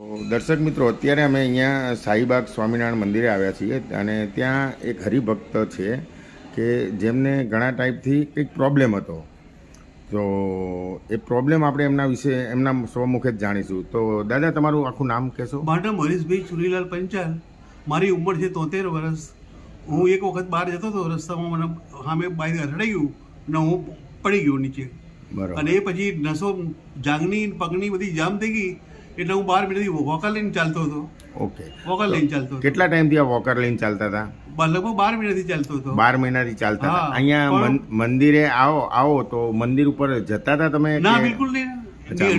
દર્શક મિત્રો અત્યારે અમે અહીંયા સાઈબાગ સ્વામિનારાયણ મંદિરે આવ્યા છીએ અને ત્યાં એક હરિભક્ત છે કે જેમને ઘણા ટાઈપથી કંઈક પ્રોબ્લેમ હતો. તો એ પ્રોબ્લેમ આપણે એમના વિશે એમના સ્વમુખે જ જાણીશું. તો દાદા તમારું આખું નામ કહેશો? મારું નામ હરીશભાઈ ચુનીલાલ પંચાલ. મારી ઉંમર છે તોતેર વર્ષ. હું એક વખત બહાર જતો હતો રસ્તામાં મને સામે બાઈક અથડાઈ ગયું ને હું પડી ગયો નીચે. બરાબર. અને એ પછી નસો જાંગની પગની બધી જામ થઈ ગઈ એટલે હું બાર મિનિટથી વોકર લઈને ચાલતો હતો. ઓકે. વોકર લઈને ચાલતો હતો. કેટલા ટાઈમથી આ વોકર લઈને ચાલતા હતા? લગભગ બાર મહિનાથી ચાલતો હતો. બાર મહિનાથી ચાલતા હતા. અહીંયા મંદિરે આવો આવો તો મંદિર ઉપર જતા હતા તમે ના બિલકુલ નહીં.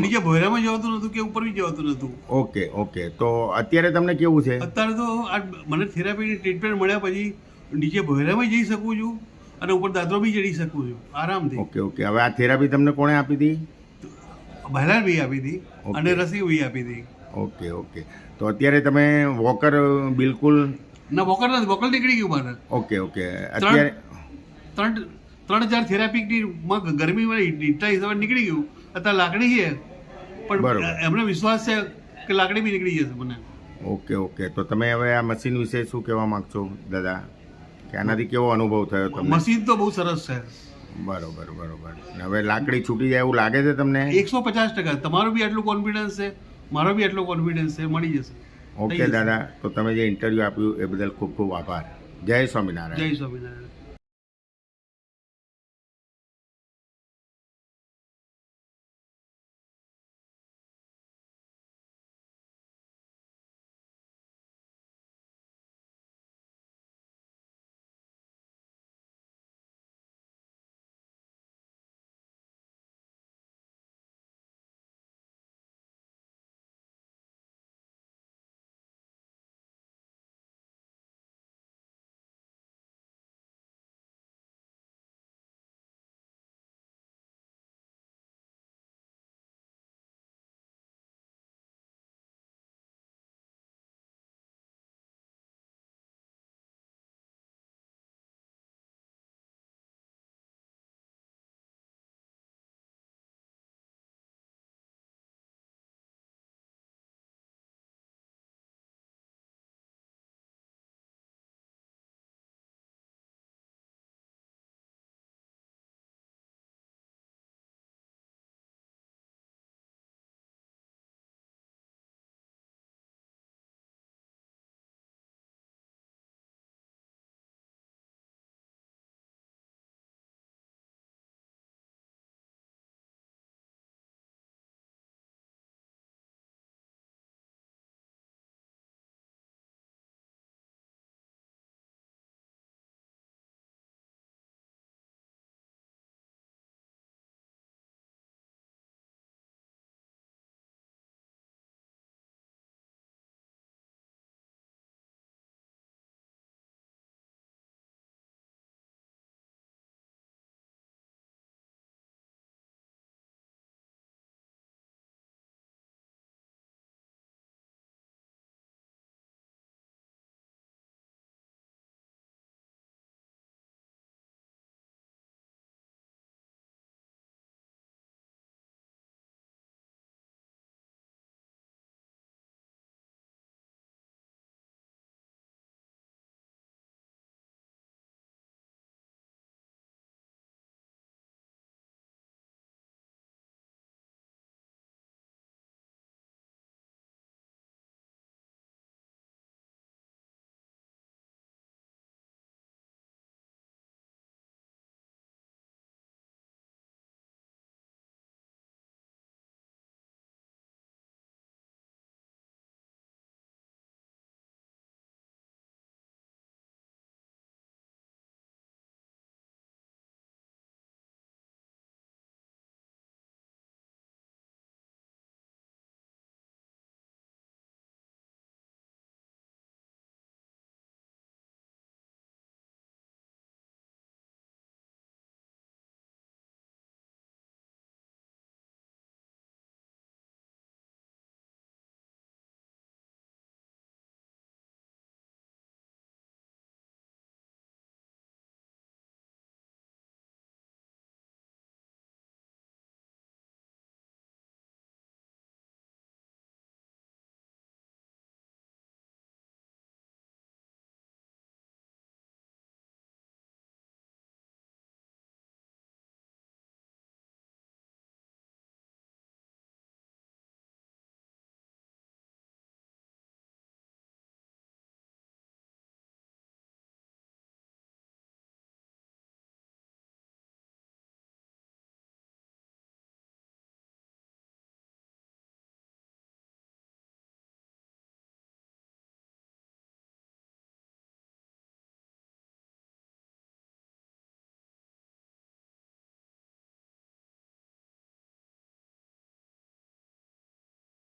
નીચે ભોયરામાં જવાતું નતું કે ઉપર બી જવાતું નતું. Okay okay. તો અત્યારે તમને કેવું છે? અત્યારે તો આ મને થેરાપીની ટ્રીટમેન્ટ મળ્યા પછી નીચે ભોયરામાં જઈ શકું છું અને ઉપર દાદરો બી ચડી શકું છું આરામથી. Okay okay. હવે આ થેરાપી તમને કોણે આપી હતી? બહેલાર બી આપી હતી અને રસી બી આપી હતી. Okay okay. તો અત્યારે તમે વોકર બિલકુલ? ના વોકર નથી વોકર નીકળી ગયું મારે. Okay okay. અત્યારે ત્રણ ત્રણ ચાર થેરાપીની ગરમીમાં ઈંટા હિસાબે નીકળી ગયું. અત્યારે લાકડી છે. પણ એમને વિશ્વાસ છે કે લાકડી બી નીકળી જશે મને. Okay okay. તો તમે હવે આ મશીન વિશે શું કહેવા માંગશો દાદા? કે આનાથી કેવો અનુભવ થયો તમને? મશીન તો બહુ સરસ છે. બરોબર બરોબર. હવે લાકડી છૂટી જાય એવું લાગે છે તમને? એકસો પચાસ ટકા. તમારો બી આટલું કોન્ફિડન્સ છે મારો બી આટલો કોન્ફિડન્સ છે મળી જશે. ઓકે દાદા તો તમે જે ઇન્ટરવ્યૂ આપ્યું એ બદલ ખૂબ ખૂબ આભાર. જય સ્વામિનારાયણ. જય સ્વામિનારાયણ.